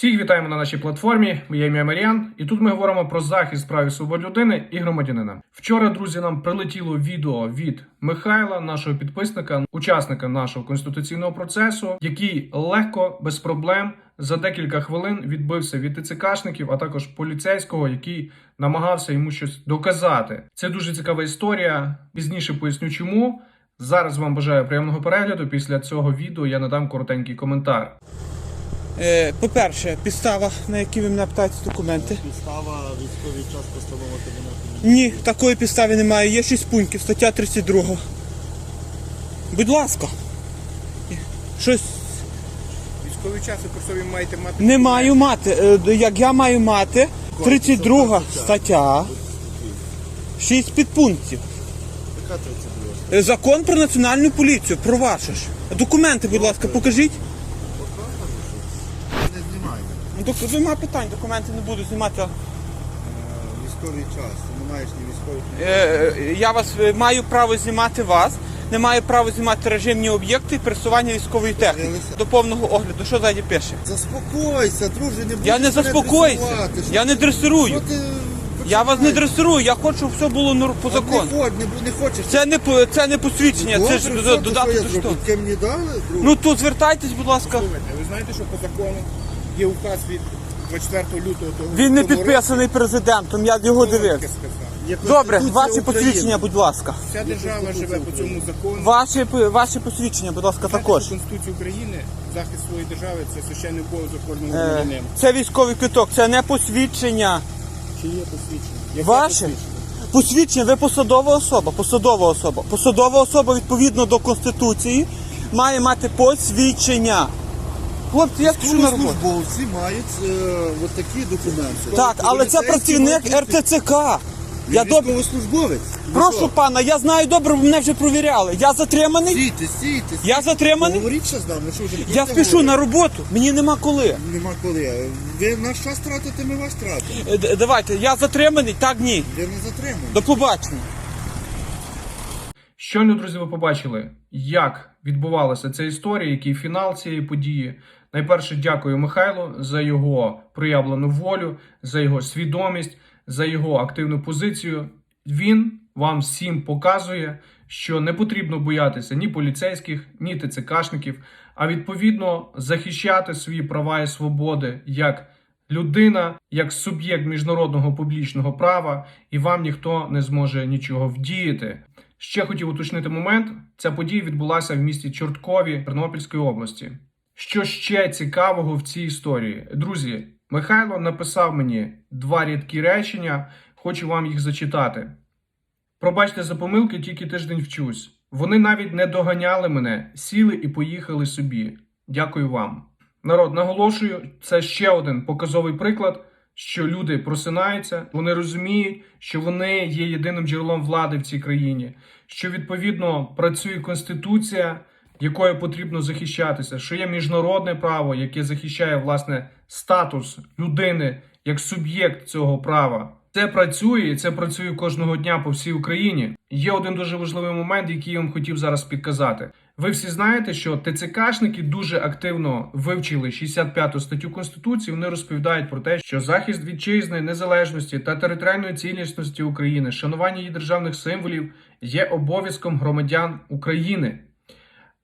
Всіх вітаємо на нашій платформі. Моє ім'я Маріан, і тут ми говоримо про захист прав і свобод людини і громадянина. Вчора, друзі, нам прилетіло відео від Михайла, нашого підписника, учасника нашого конституційного процесу, який легко, без проблем за декілька хвилин відбився від ТЦКшників, а також поліцейського, який намагався йому щось доказати. Це дуже цікава історія. Пізніше поясню, чому. Зараз вам бажаю приємного перегляду. Після цього відео я надам коротенький коментар. Е, По-перше, підстава, на якій ви мене питаєте документи. Підстава військовий час постанова кабінету. Ні, такої підстави немає. Є 6 пунктів, стаття 32. Будь ласка. Щось Військовий час, ви ви маєте мати. не маю мати. Е, Як я маю мати, 32 стаття, 6 підпунктів. Яка 32? Е, Закон про національну поліцію, про ваше ж. Документи, будь ласка, покажіть. Не знімаємо. Ну, док- Нема питань, документи не буду знімати. Е, Військовий час. Ти не маєш ні військових ні. Е, Я вас е, маю право знімати вас, не маю права знімати режимні об'єкти і пересування військової техніки. До повного огляду. Що ззаді пише? Заспокойся, друже, не будь Я не мене заспокоюся. дресувати. Що Я не ти- дресирую. Що ти Я вас не починаєш? дресирую, я хочу, щоб все було нор- по От закону. Не, хоч, не, бу- не хочеш. Це не по- це не посвідчення, це ж то додати що я до що. зроблю? Таке мені дали, друже? Ну тут звертайтесь, будь ласка. Слухайте, ви знаєте, що по закону є указ від 24 лютого того Він не підписаний президентом, я його дивився. Добре, ваші посвідчення, будь ласка. Вся держава живе по цьому закону. Ваші ваші посвідчення, будь ласка, також. що Конституція України, захист своєї держави це священний обов'язок кожного Е, громадянина. Це військовий квиток, це не посвідчення. Чи є посвідчення? Яке Ваше? посвідчення? Посвідчення, ви посадова особа, посадова особа. Посадова особа відповідно до Конституції має мати посвідчення. Хлопці, я спішу на роботу. Військовослужбовці мають е, от такі документи. Так, але це працівник РТЦК. Він Я добре. військовослужбовець. Ви Прошу що? пана, я знаю добре, мене вже провіряли. Я затриманий, Стійте, стійте. я затриманий. Говоріть ще з нами, що вже Я будете спішу на говорити? роботу. Мені нема коли. Нема коли. Ви наш час тратите, ми ваш тратимо. Е, д- Давайте, я затриманий, так ні. Ви не затримуєте. До побачення. Щойно, друзі, ви побачили, як відбувалася ця історія, який фінал цієї події. Найперше, дякую Михайлу за його проявлену волю, за його свідомість, за його активну позицію. Він вам всім показує, що не потрібно боятися ні поліцейських, ні ТЦКшників, а відповідно захищати свої права і свободи як людина, як суб'єкт міжнародного публічного права, і вам ніхто не зможе нічого вдіяти. Ще хотів уточнити момент: ця подія відбулася в місті Чорткові Тернопільської області. Що ще цікавого в цій історії? Друзі, Михайло написав мені два рідкі речення, хочу вам їх зачитати. Пробачте за помилки, тільки тиждень вчусь. Вони навіть не доганяли мене, сіли і поїхали собі. Дякую вам. Народ, наголошую, це ще один показовий приклад, що люди просинаються, вони розуміють, що вони є єдиним джерелом влади в цій країні, що відповідно працює конституція, якою потрібно захищатися, що є міжнародне право, яке захищає власне статус людини як суб'єкт цього права. Це працює, і це працює кожного дня по всій Україні. Є один дуже важливий момент, який я вам хотів зараз підказати. Ви всі знаєте, що ТЦКшники дуже активно вивчили 65 статтю Конституції. Вони розповідають про те, що захист вітчизни, незалежності та територіальної цілісності України, шанування її державних символів є обов'язком громадян України.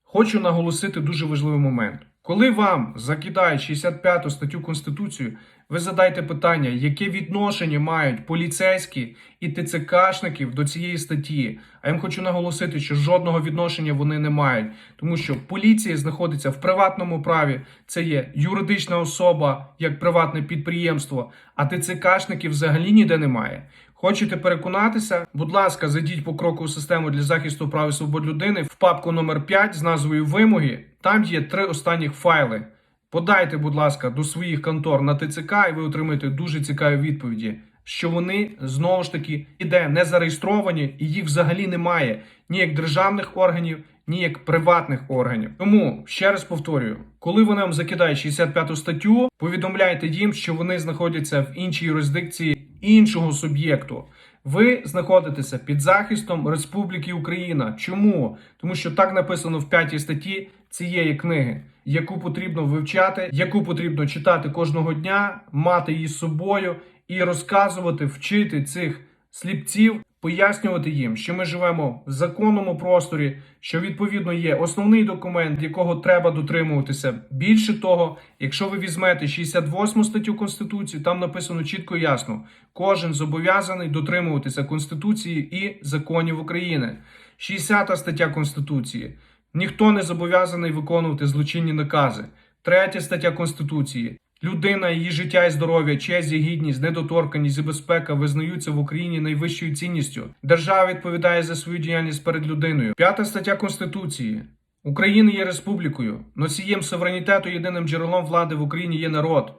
Хочу наголосити дуже важливий момент. Коли вам закидають 65 статтю Конституції, ви задайте питання, яке відношення мають поліцейські і ТЦКшників до цієї статті. А я вам хочу наголосити, що жодного відношення вони не мають, тому що поліція знаходиться в приватному праві, це є юридична особа як приватне підприємство, а ТЦКшників взагалі ніде немає. Хочете переконатися? Будь ласка, зайдіть по крокову систему для захисту прав і свобод людини в папку номер 5 з назвою Вимоги. Там є три останніх файли. Подайте, будь ласка, до своїх контор на ТЦК, і ви отримаєте дуже цікаві відповіді, що вони знову ж таки іде не зареєстровані, і їх взагалі немає ні як державних органів, ні як приватних органів. Тому ще раз повторюю, коли вони вам закидають 65 статтю, повідомляйте їм, що вони знаходяться в іншій юрисдикції іншого суб'єкту. Ви знаходитеся під захистом Республіки Україна. Чому? Тому що так написано в п'ятій статті цієї книги, яку потрібно вивчати, яку потрібно читати кожного дня, мати її з собою і розказувати, вчити цих сліпців, пояснювати їм, що ми живемо в законному просторі, що відповідно є основний документ, якого треба дотримуватися. Більше того, якщо ви візьмете 68 статтю Конституції, там написано чітко і ясно: кожен зобов'язаний дотримуватися Конституції і законів України. 60 стаття Конституції. Ніхто не зобов'язаний виконувати злочинні накази. Третя стаття Конституції. Людина, її життя і здоров'я, честь і гідність, недоторканність і безпека визнаються в Україні найвищою цінністю. Держава відповідає за свою діяльність перед людиною. П'ята стаття Конституції. Україна є республікою. Носієм суверенітету єдиним джерелом влади в Україні є народ,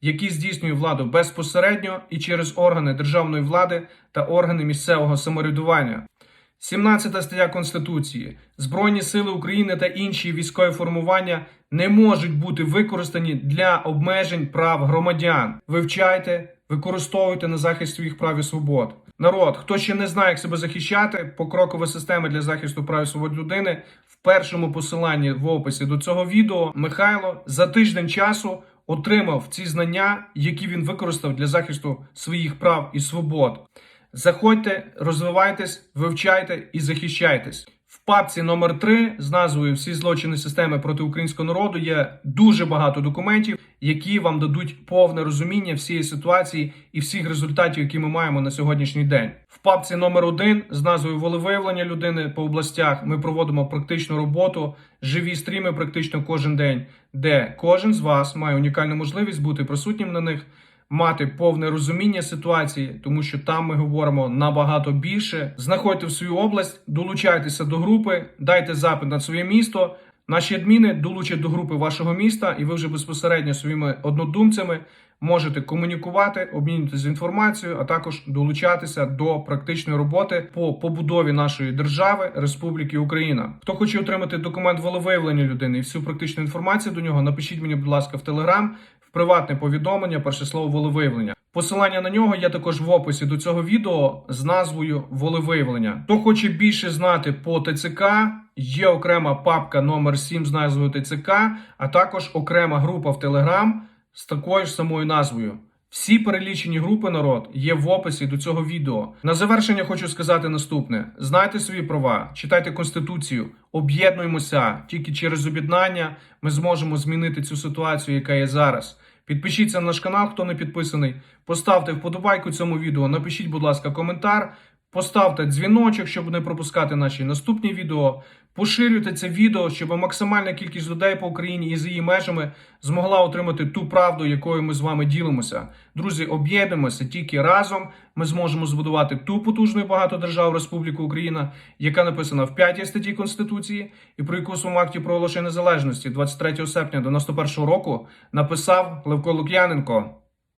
який здійснює владу безпосередньо і через органи державної влади та органи місцевого самоврядування. 17 стаття Конституції. Збройні сили України та інші військові формування не можуть бути використані для обмежень прав громадян. Вивчайте, використовуйте на захист своїх прав і свобод. Народ, хто ще не знає, як себе захищати, покрокова система для захисту прав і свобод людини в першому посиланні в описі до цього відео Михайло за тиждень часу отримав ці знання, які він використав для захисту своїх прав і свобод. Заходьте, розвивайтесь, вивчайте і захищайтесь. Папці номер 3 з назвою Всі злочини системи проти українського народу є дуже багато документів, які вам дадуть повне розуміння всієї ситуації і всіх результатів, які ми маємо на сьогоднішній день. В папці номер 1 з назвою Волевиявлення людини по областях ми проводимо практичну роботу, живі стріми практично кожен день, де кожен з вас має унікальну можливість бути присутнім на них мати повне розуміння ситуації, тому що там ми говоримо набагато більше. Знаходьте в свою область, долучайтеся до групи, дайте запит на своє місто. Наші адміни долучать до групи вашого міста, і ви вже безпосередньо своїми однодумцями можете комунікувати, обмінюватися інформацією, а також долучатися до практичної роботи по побудові нашої держави Республіки Україна. Хто хоче отримати документ волевиявлення людини і всю практичну інформацію до нього, напишіть мені, будь ласка, в Телеграм, приватне повідомлення, перше слово волевиявлення. Посилання на нього є також в описі до цього відео з назвою Волевиявлення. Хто хоче більше знати по ТЦК, є окрема папка номер 7 з назвою ТЦК, а також окрема група в Телеграм з такою ж самою назвою. Всі перелічені групи народ є в описі до цього відео. На завершення хочу сказати наступне: знайте свої права, читайте конституцію, об'єднуємося. Тільки через об'єднання ми зможемо змінити цю ситуацію, яка є зараз. Підпишіться на наш канал, хто не підписаний. Поставте вподобайку цьому відео. Напишіть, будь ласка, коментар. Поставте дзвіночок, щоб не пропускати наші наступні відео. Поширюйте це відео, щоб максимальна кількість людей по Україні і за її межами змогла отримати ту правду, якою ми з вами ділимося. Друзі, об'єднуємося тільки разом. Ми зможемо збудувати ту потужну і багату державу Республіку Україна, яка написана в 5 статті Конституції, і про яку в акті про оголошення незалежності 23 серпня 91 року написав Левко Лук'яненко.